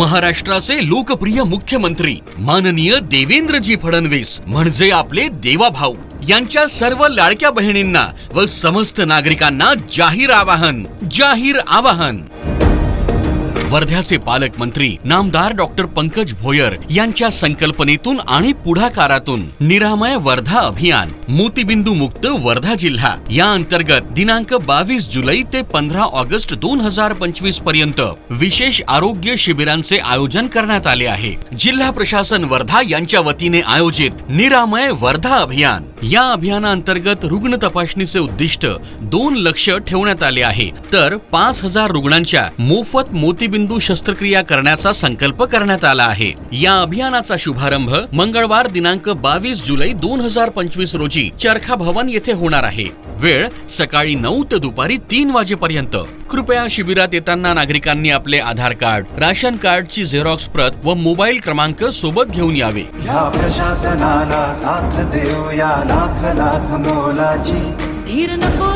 महाराष्ट्राचे लोकप्रिय मुख्यमंत्री माननीय देवेंद्रजी फडणवीस म्हणजे आपले देवाभाऊ. यांच्या सर्व लाडक्या बहिणींना व समस्त नागरिकांना जाहीर आवाहन जाहीर आवाहन. वर्ध्याचे पालकमंत्री नामदार डॉक्टर पंकज भोयर यांच्या संकल्पनेतून आणि पुढाकारातून निरामय वर्धा अभियान मोतीबिंदू मुक्त वर्धा जिल्हा या अंतर्गत दिनांक बावीस जुलै ते पंधरा ऑगस्ट दोन हजार पंचवीसपर्यंत विशेष आरोग्य शिबिरांचे आयोजन करण्यात आले आहे. जिल्हा प्रशासन वर्धा यांच्या वतीने आयोजित निरामय वर्धा अभियान या अभियानाअंतर्गत रुग्ण तपासणीचे उद्दिष्ट दोन लक्ष ठेवण्यात आले आहे. तर पाच हजार रुग्णांच्या मोफत मोतीबिंदू शस्त्रक्रिया करण्याचा संकल्प करण्यात आला आहे. या अभियानाचा शुभारंभ मंगळवार दिनांक बावीस जुलै दोन हजार पंचवीस रोजी चरखा भवन येथे होणार आहे. वेळ सकाळी नऊ ते दुपारी तीन वाजेपर्यंत. कृपया शिबिरात येताना नागरिकांनी आपले आधार कार्ड राशन कार्डची झेरॉक्स प्रत व मोबाईल क्रमांक सोबत घेऊन यावे. ह्या प्रशासनाला साथ देऊया लाख लाख मोलाची. धीर नको